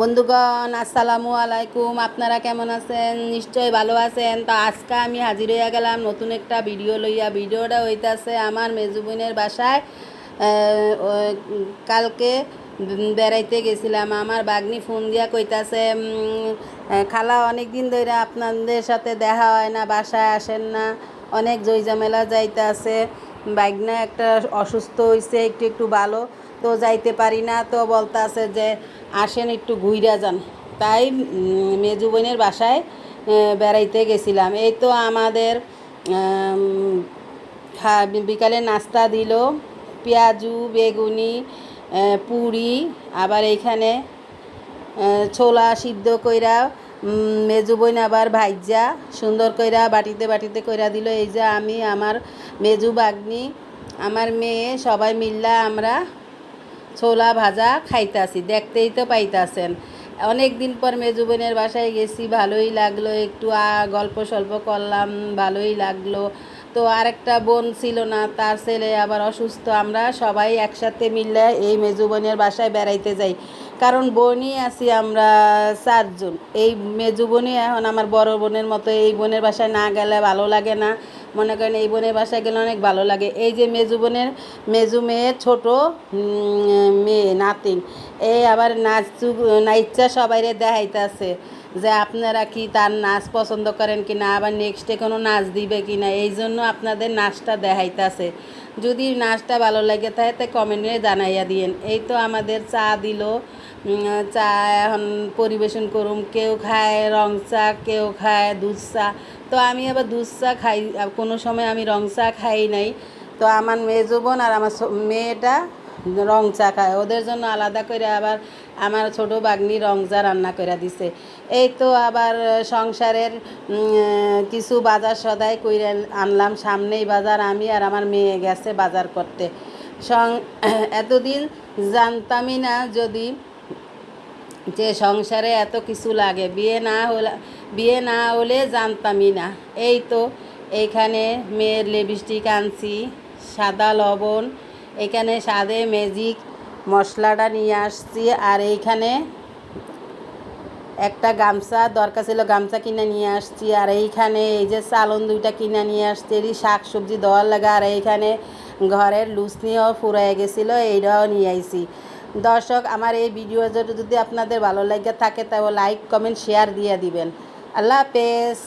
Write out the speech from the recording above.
বন্ধুগণ, আসসালামু আলাইকুম। আপনারা কেমন আছেন? নিশ্চয়ই ভালো আছেন। তো আজকে আমি হাজির হইয়া গেলাম নতুন একটা ভিডিও লইয়া। ভিডিওটা হইতাছে আমার মেজু বোনের বাসায়। কালকে বেড়াইতে গেছিলাম। আমার বাগনি ফোন দিয়া কইতাছে খালা অনেক দিন ধরে আপনাদের সাথে দেখা হয় না, বাসায় আসেন না। অনেক জয় ঝামেলা যাইতে আছে বাগনা একটা অসুস্থ হয়েছে একটু একটু ভালো, তো যাইতে পারি না, তো বলতে আছে যে আসেন একটু ঘুইরা যান। তাই মেজু বোনের বাসায় বেড়াইতে গেছিলাম। এই তো আমাদের বিকালে নাস্তা দিল, পেঁয়াজু, বেগুনি পুরি, আবার এইখানে ছোলা সিদ্ধ কইরা মেজু বোন আবার ভাইজা সুন্দর কইরা বাটিতে বাটিতে কইরা দিল, এই যে আমি, আমার মেজু বাগনি আমার মেয়ে, সবাই মিল্লা আমরা ছোলা ভাজা খাইতাছি, দেখতেই তো পাইতাছেন। অনেক দিন পর মেজু বোনের বাসায় গেছি, ভালোই লাগল, একটু গল্প সল্প করলাম, ভালোই লাগল। তো আরেকটা বোন ছিল না, তার ছেলে আবার অসুস্থ, আমরা সবাই একসাথে মিললে এই মেজু বোনের বাসায় বেড়াইতে যাই। কারণ বোনই আছি আমরা চারজন। এই মেজু বোনই এখন আমার বড় বোনের মতো, এই বোনের বাসায় না গেলে ভালো লাগে না। মনে করেন এই বোনের বাসায় গেলে অনেক ভালো লাগে। এই যে মেজু বোনের, মেজু মেয়ে, ছোট মেয়ে, নাতিন, এই আবার নাচু, নাইচা সবাইরে দেখাইতেছে। যে আপনারা কি তার নাচ পছন্দ করেন কি না, আবার নেক্সটে কোনো নাচ দিবে কি না, এই জন্য আপনাদের নাচটা দেখাইতেছে। যদি নাচটা ভালো লাগে তাই তো কমেন্টে জানাইয়া দিয়েন। এই তো আমাদের চা দিল। চা এখন পরিবেশন করুম। কেউ খায় রং চা, কেউ খায় দুধ চা। তো আমি আবার দুধ চা খাই, কোনো সময় আমি রং চা খাই নাই। তো আমার মেজো বোন আর আমার মেয়েটা রং চা খায় ওদের জন্য আলাদা করে আবার আমার ছোট বাগনি রং চা রান্না করে দিছে। এই তো আবার সংসারের কিছু বাজার সদাই কইরে আনলাম। সামনেই বাজার, আমি আর আমার মেয়ে গেছে বাজার করতে। সং, এতদিন জানতামই না যদি যে সংসারে এত কিছু লাগে। বিয়ে না হলে, বিয়ে না হলে জানতামই না। এই তো এইখানে মেয়ের লিপস্টিক আনছি, সাদা লবণ এখানে সাদে ম্যাজিক মশলাটা নিয়ে আসছি। আর এইখানে একটা গামছা দরকার ছিল, গামছা কিনে নিয়ে আসছি। আর এইখানে এই যে চালন দুইটা কিনে নিয়ে আসছি, এরই শাক সবজি দেওয়ার লাগা। আর এইখানে ঘরের লুচনিও ফুরাই গেছিল, এইটাও নিয়ে আইছি। দর্শক, আমার এই ভিডিও যদি আপনাদের ভালো লাগে থাকে, তাহলে লাইক কমেন্ট শেয়ার দিয়ে দিবেন। আল্লাহ হাফেজ।